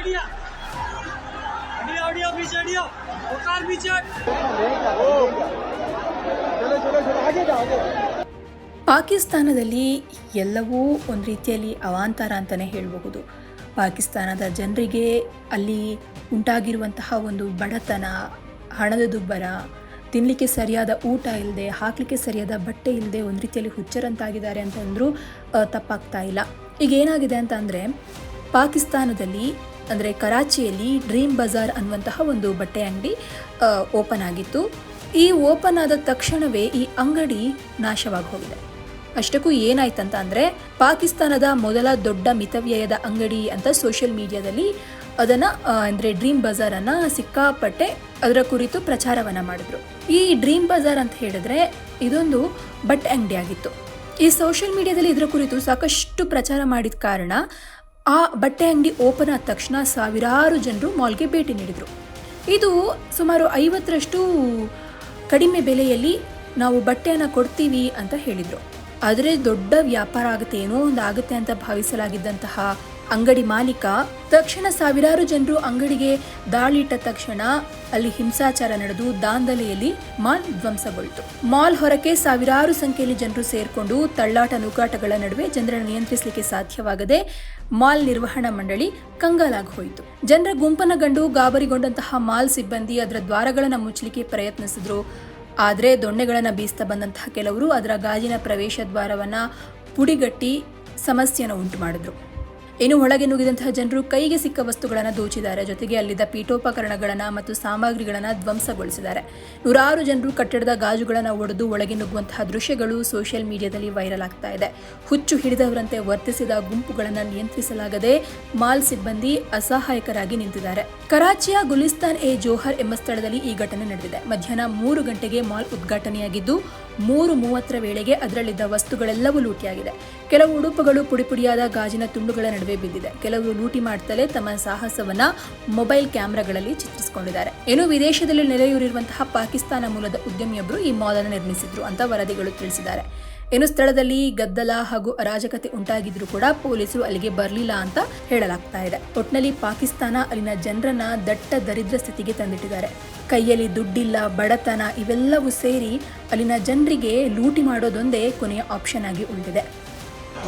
ಅಡಿಯಾ ಅಡಿಯಾ ಪಾಕಿಸ್ತಾನದಲ್ಲಿ ಎಲ್ಲವೂ ಒಂದು ರೀತಿಯಲ್ಲಿ ಅವಾಂತರ ಅಂತಲೇ ಹೇಳಬಹುದು. ಪಾಕಿಸ್ತಾನದ ಜನರಿಗೆ ಅಲ್ಲಿ ಉಂಟಾಗಿರುವಂತಹ ಒಂದು ಬಡತನ, ಹಣದ ದುಬ್ಬರ ತಿನ್ನಲಿಕ್ಕೆ ಸರಿಯಾದ ಊಟ ಇಲ್ಲದೆ ಹಾಕಲಿಕ್ಕೆ ಸರಿಯಾದ ಬಟ್ಟೆ ಇಲ್ಲದೆ ಒಂದು ರೀತಿಯಲ್ಲಿ ಹುಚ್ಚರಂತಾಗಿದ್ದಾರೆ ಅಂತಂದರೂ ತಪ್ಪಾಗ್ತಾ ಇಲ್ಲ. ಈಗ ಏನಾಗಿದೆ ಅಂತ ಪಾಕಿಸ್ತಾನದಲ್ಲಿ ಅಂದರೆ ಕರಾಚಿಯಲ್ಲಿ ಡ್ರೀಮ್ ಬಜಾರ್ ಅನ್ನುವಂತಹ ಒಂದು ಬಟ್ಟೆ ಅಂಗಡಿ ಓಪನ್ ಆಗಿತ್ತು. ಈ ಓಪನ್ ಆದ ತಕ್ಷಣವೇ ಈ ಅಂಗಡಿ ನಾಶವಾಗಿ ಹೋಗಿದೆ ಅಷ್ಟಕ್ಕೂ ಏನಾಯ್ತಂತ ಅಂದರೆ ಪಾಕಿಸ್ತಾನದ ಮೊದಲ ದೊಡ್ಡ ಮಿತವ್ಯಯದ ಅಂಗಡಿ ಅಂತ ಸೋಷಿಯಲ್ ಮೀಡಿಯಾದಲ್ಲಿ ಅದನ್ನು ಅಂದರೆ ಡ್ರೀಮ್ ಬಜಾರನ್ನು ಸಿಕ್ಕಾಪಟ್ಟೆ ಅದರ ಕುರಿತು ಪ್ರಚಾರವನ್ನು ಮಾಡಿದ್ರು. ಈ ಡ್ರೀಮ್ ಬಜಾರ್ ಅಂತ ಹೇಳಿದ್ರೆ ಇದೊಂದು ಬಟ್ಟೆ ಅಂಗಡಿ ಆಗಿತ್ತು. ಈ ಸೋಷಿಯಲ್ ಮೀಡಿಯಾದಲ್ಲಿ ಇದರ ಕುರಿತು ಸಾಕಷ್ಟು ಪ್ರಚಾರ ಮಾಡಿದ ಕಾರಣ ಆ ಬಟ್ಟೆ ಅಂಗಡಿ ಓಪನ್ ಆದ ತಕ್ಷಣ ಸಾವಿರಾರು ಜನರು ಮಾಲ್ಗೆ ಭೇಟಿ ನೀಡಿದರು. ಇದು ಸುಮಾರು ಐವತ್ತರಷ್ಟು ಕಡಿಮೆ ಬೆಲೆಯಲ್ಲಿ ನಾವು ಬಟ್ಟೆಯನ್ನು ಕೊಡ್ತೀವಿ ಅಂತ ಹೇಳಿದರು. ಆದರೆ ದೊಡ್ಡ ವ್ಯಾಪಾರ ಆಗುತ್ತೆ, ಏನೋ ಒಂದು ಆಗುತ್ತೆ ಅಂತ ಭಾವಿಸಲಾಗಿದ್ದಂತಹ ಅಂಗಡಿ ಮಾಲೀಕ. ತಕ್ಷಣ ಸಾವಿರಾರು ಜನರು ಅಂಗಡಿಗೆ ದಾಳಿಟ್ಟ ತಕ್ಷಣ ಅಲ್ಲಿ ಹಿಂಸಾಚಾರ ನಡೆದು ದಾಂಧಲೆಯಲ್ಲಿ ಮಾಲ್ ಧ್ವಂಸಗೊಳ್ತು. ಮಾಲ್ ಹೊರಕ್ಕೆ ಸಾವಿರಾರು ಸಂಖ್ಯೆಯಲ್ಲಿ ಜನರು ಸೇರ್ಕೊಂಡು ತಳ್ಳಾಟ ನೂಕಾಟಗಳ ನಡುವೆ ಜನರನ್ನು ನಿಯಂತ್ರಿಸಲಿಕ್ಕೆ ಸಾಧ್ಯವಾಗದೆ ಮಾಲ್ ನಿರ್ವಹಣಾ ಮಂಡಳಿ ಕಂಗಾಲಾಗಿ ಹೋಯಿತು. ಜನರ ಗುಂಪನ ಗಂಡು ಗಾಬರಿಗೊಂಡಂತಹ ಮಾಲ್ ಸಿಬ್ಬಂದಿ ಅದರ ದ್ವಾರಗಳನ್ನು ಮುಚ್ಚಲಿಕ್ಕೆ ಪ್ರಯತ್ನಿಸಿದ್ರು. ಆದರೆ ದೊಣ್ಣೆಗಳನ್ನು ಬೀಸ್ತಾ ಬಂದಂತಹ ಕೆಲವರು ಅದರ ಗಾಜಿನ ಪ್ರವೇಶ ದ್ವಾರವನ್ನು ಪುಡಿಗಟ್ಟಿ ಸಮಸ್ಯೆಯನ್ನು ಉಂಟು ಮಾಡಿದ್ರು ಇನ್ನು ಒಳಗೆ ನುಗ್ಗಿದಂತಹ ಜನರು ಕೈಗೆ ಸಿಕ್ಕ ವಸ್ತುಗಳನ್ನು ದೋಚಿದ್ದಾರೆ. ಜೊತೆಗೆ ಅಲ್ಲಿದ್ದ ಪೀಠೋಪಕರಣಗಳನ್ನು ಮತ್ತು ಸಾಮಗ್ರಿಗಳನ್ನು ಧ್ವಂಸಗೊಳಿಸಿದ್ದಾರೆ. ನೂರಾರು ಜನರು ಕಟ್ಟಡದ ಗಾಜುಗಳನ್ನು ಒಡೆದು ಒಳಗೆ ನುಗ್ಗುವಂತಹ ದೃಶ್ಯಗಳು ಸೋಷಿಯಲ್ ಮೀಡಿಯಾದಲ್ಲಿ ವೈರಲ್ ಆಗ್ತಾ ಇದೆ. ಹುಚ್ಚು ಹಿಡಿದವರಂತೆ ವರ್ತಿಸಿದ ಗುಂಪುಗಳನ್ನು ನಿಯಂತ್ರಿಸಲಾಗದೆ ಮಾಲ್ ಸಿಬ್ಬಂದಿ ಅಸಹಾಯಕರಾಗಿ ನಿಂತಿದ್ದಾರೆ. ಕರಾಚಿಯ ಗುಲಿಸ್ತಾನ್ ಎ ಜೋಹರ್ ಎಂಬ ಸ್ಥಳದಲ್ಲಿ ಈ ಘಟನೆ ನಡೆದಿದೆ. ಮಧ್ಯಾಹ್ನ ಮೂರು ಗಂಟೆಗೆ ಮಾಲ್ ಉದ್ಘಾಟನೆಯಾಗಿದ್ದು ಮೂರು ಮೂವತ್ತರ ವೇಳೆಗೆ ಅದರಲ್ಲಿದ್ದ ವಸ್ತುಗಳೆಲ್ಲವೂ ಲೂಟಿಯಾಗಿದೆ. ಕೆಲವು ಉಡುಪುಗಳು ಪುಡಿಪುಡಿಯಾದ ಗಾಜಿನ ತುಂಡುಗಳ ನಡುವೆ ಬಿದ್ದಿದೆ. ಕೆಲವರು ಲೂಟಿ ಮಾಡ್ತಲೇ ತಮ್ಮ ಸಾಹಸವನ್ನ ಮೊಬೈಲ್ ಕ್ಯಾಮೆರಾಗಳಲ್ಲಿ ಚಿತ್ರಿಸಿಕೊಂಡಿದ್ದಾರೆ. ಏನು ವಿದೇಶದಲ್ಲಿ ನೆಲೆಯೂರಿರುವಂತಹ ಪಾಕಿಸ್ತಾನ ಮೂಲದ ಉದ್ಯಮಿಯೊಬ್ಬರು ಈ ಮಾಲ್ ಅನ್ನು ನಿರ್ಮಿಸಿದ್ರು ಅಂತ ವರದಿಗಳು ತಿಳಿಸಿದ್ದಾರೆ. ಏನು ಸ್ಥಳದಲ್ಲಿ ಗದ್ದಲ ಹಾಗೂ ಅರಾಜಕತೆ ಉಂಟಾಗಿದ್ರು ಕೂಡ ಪೊಲೀಸರು ಅಲ್ಲಿಗೆ ಬರಲಿಲ್ಲ ಅಂತ ಹೇಳಲಾಗ್ತಾ ಇದೆ. ಒಟ್ನಲ್ಲಿ ಪಾಕಿಸ್ತಾನ ಅಲ್ಲಿನ ಜನರನ್ನ ದಟ್ಟ ದರಿದ್ರ ಸ್ಥಿತಿಗೆ ತಂದಿಟ್ಟಿದ್ದಾರೆ. ಕೈಯಲ್ಲಿ ದುಡ್ಡಿಲ್ಲ, ಬಡತನ ಇವೆಲ್ಲವೂ ಸೇರಿ ಅಲ್ಲಿನ ಜನರಿಗೆ ಲೂಟಿ ಮಾಡೋದೊಂದೇ ಕೊನೆಯ ಆಪ್ಷನ್ ಆಗಿ ಉಳಿದಿದೆ.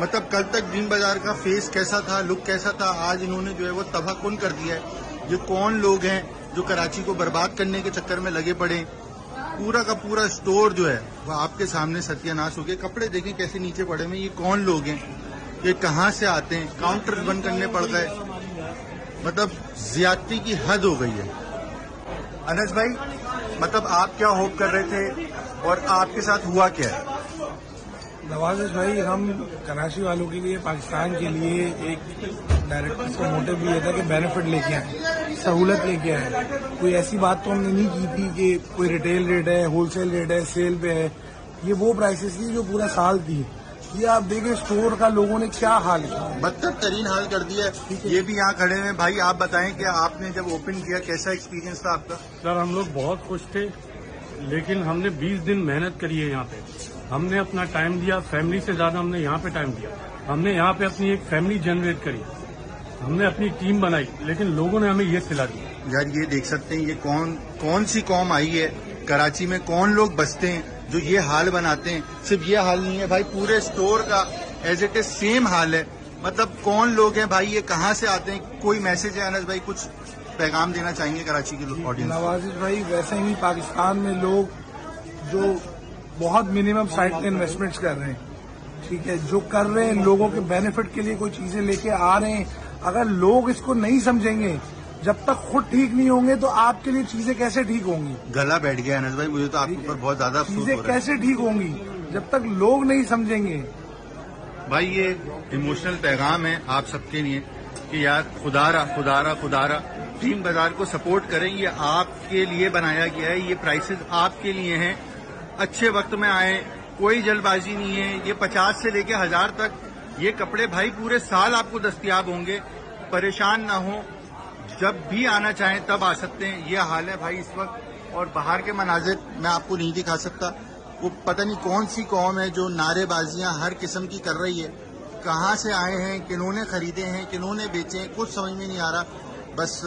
مطلب کل تک جن بازار کا فیس کیسا تھا لک کیسا تھا، آج انہوں نے جو ہے وہ تباہ کن کر دیا ہے. یہ کون لوگ ہیں جو کراچی کو برباد کرنے کے چکر میں لگے پڑے پورا کا پورا اسٹور جو ہے وہ آپ کے سامنے ستیہ ناش ہو گئے. کپڑے دیکھیں کیسے نیچے پڑے میں یہ کون لوگ ہیں؟ یہ کہاں سے آتے ہیں؟ کاؤنٹر بند کرنے پڑ گئے مطلب زیادتی کی حد ہو گئی ہے. انس بھائی مطلب آپ کیا ہوپ کر رہے تھے اور آپ کے ساتھ ہوا کیا ہے؟ نوازش بھائی ہم کراچی والوں کے لیے پاکستان کے لیے ایک ڈائریکٹر کا موٹو یہ تھا کہ بینیفٹ لے کے آئیں سہولت لے کے آئیں۔ کوئی ایسی بات تو ہم نے نہیں کی تھی کہ کوئی ریٹیل ریٹ ہے ہول سیل ریٹ ہے سیل پہ ہے۔ یہ وہ پرائسز تھی جو پورا سال تھی۔ یہ آپ دیکھیں اسٹور کا لوگوں نے کیا حال کیا۔ بدتر ترین حال کر دیا ہے۔ یہ بھی یہاں کھڑے ہیں۔ بھائی آپ بتائیں کہ آپ نے جب اوپن کیا کیسا ایکسپیرینس تھا آپ کا؟ سر ہم لوگ بہت خوش تھے لیکن ہم نے بیس دن محنت کری ہے یہاں پہ۔ ہم نے اپنا ٹائم دیا فیملی سے زیادہ ہم نے یہاں پہ ٹائم دیا۔ ہم نے یہاں پہ اپنی ایک فیملی جنریٹ کری۔ ہم نے اپنی ٹیم بنائی لیکن لوگوں نے ہمیں یہ سلا دیا۔ یار یہ دیکھ سکتے ہیں یہ کون کون سی قوم آئی ہے؟ کراچی میں کون لوگ بستے ہیں جو یہ حال بناتے ہیں؟ صرف یہ حال نہیں ہے بھائی پورے سٹور کا ایز اٹ از سیم حال ہے۔ مطلب کون لوگ ہیں بھائی؟ یہ کہاں سے آتے ہیں؟ کوئی میسج ہے انس بھائی؟ کچھ پیغام دینا چاہیں گے کراچی کے آڈینس نواز بھائی ویسے ہی پاکستان میں لوگ جو بہت منیمم سائٹ پہ انویسٹمنٹس کر رہے ہیں۔ ٹھیک ہے جو کر رہے ہیں لوگوں کے بینیفٹ کے لیے کوئی چیزیں لے کے آ رہے ہیں۔ اگر لوگ اس کو نہیں سمجھیں گے جب تک خود ٹھیک نہیں ہوں گے تو آپ کے لیے چیزیں کیسے ٹھیک ہوں گی؟ گلا بیٹھ گیا انس بھائی مجھے تو آپ کے بہت زیادہ چیزیں کیسے ٹھیک ہوں گی؟ جب تک لوگ نہیں سمجھیں گے۔ بھائی یہ ایموشنل پیغام ہے آپ سب کے لیے کہ یار خدا را خدارا خدارا خدارا ٹیم بازار کو سپورٹ کریں یہ آپ کے لیے بنایا گیا ہے یہ پرائسز آپ کے لیے ہیں۔ اچھے وقت میں آئیں کوئی جلد بازی نہیں ہے، یہ پچاس سے لے کے ہزار تک یہ کپڑے بھائی پورے سال آپ کو دستیاب ہوں گے۔ پریشان نہ ہوں، جب بھی آنا چاہیں تب آ سکتے ہیں۔ یہ حال ہے بھائی اس وقت، اور باہر کے مناظر میں آپ کو نہیں دکھا سکتا۔ وہ پتہ نہیں کون سی قوم ہے جو نعرے بازیاں ہر قسم کی کر رہی ہے۔ کہاں سے آئے ہیں، کنہوں نے خریدے ہیں، کنہوں نے بیچے ہیں، کچھ سمجھ میں نہیں آ رہا۔ بس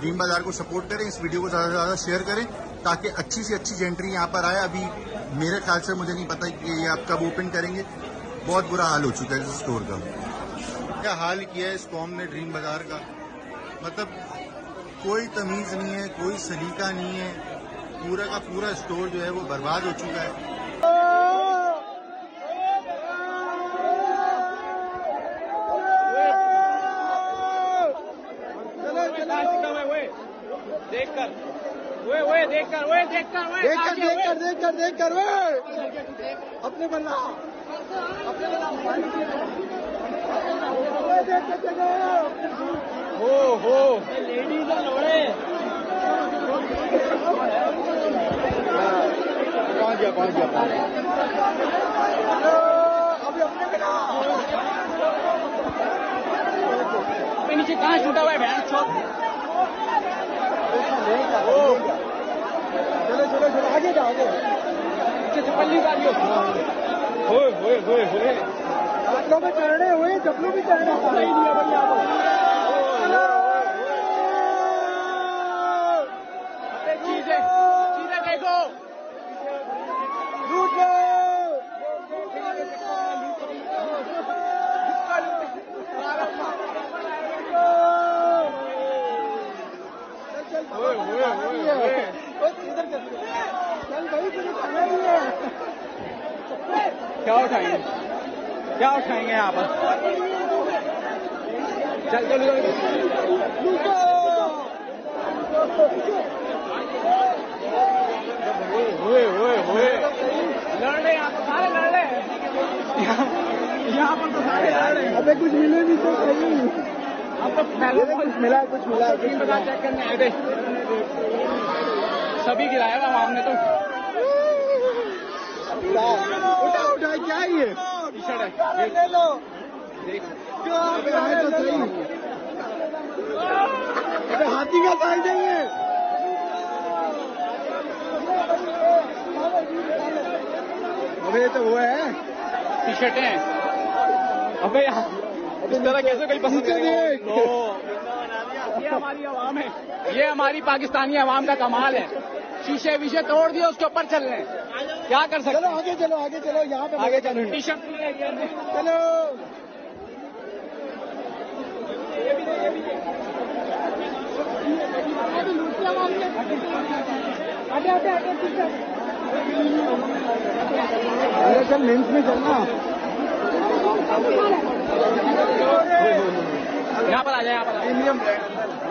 ڈریم بازار کو سپورٹ کریں، اس ویڈیو کو زیادہ سے زیادہ شیئر کریں۔ تاکہ اچھی سے اچھی جینٹری یہاں پر آئے۔ ابھی میرے خیال سے مجھے نہیں پتا کہ یہ آپ کب اوپن کریں گے۔ بہت برا حال ہو چکا ہے اس اسٹور کا۔ کیا حال کیا ہے اس قوم نے ڈریم بازار کا؟ مطلب کوئی تمیز نہیں ہے کوئی سلیقہ نہیں ہے۔ پورا کا پورا اسٹور جو ہے وہ برباد ہو چکا ہے۔ دیکھ کر۔ دیکھ کر دیکھ کر دیکھ کر دیکھ کر اپنے بنا ہو لیڈیز ابھی اپنے بنا نیچے کہاں چھوٹا ہوا ہے بہن چھوٹ آگے جاؤ گے چپلی گاڑی ہوئے ہوئے ہوئے ہوئے آپ ہوئے۔ چپلوں بھی چڑھنا پڑا نہیں ہے بھائی آپ کیا اٹھائیں گے کیا اٹھائیں گے یہاں پر چل چل ہوئے ہوئے ہوئے لڑ رہے یہاں پر سارے لڑ رہے یہاں پر تو سارے لڑ رہے ہیں ابھی کچھ ملے نہیں تو صحیح ہم تو کچھ ملا کچھ ملا بتا چیک کرنے آئے تھے سبھی گرایا ہوا ہم نے تو اٹھا اٹھا کیا یہ؟ ہاتھی کا سائز نہیں ہے ابھی تو وہ ہے۔ ٹی شرٹیں ابھی اس طرح کیسے کوئی پسند یہ ہماری عوام ہے۔ یہ ہماری پاکستانی عوام کا کمال ہے۔ شیشے ویشے توڑ دیے اس کے اوپر چل رہے ہیں۔ کیا کر سکتے چلو آگے چلو آگے چلو یہاں پہ آگے چلو۔ چلو۔ سر چل لینس میں چلنا۔ یہاں پر آ جائیں یہاں پر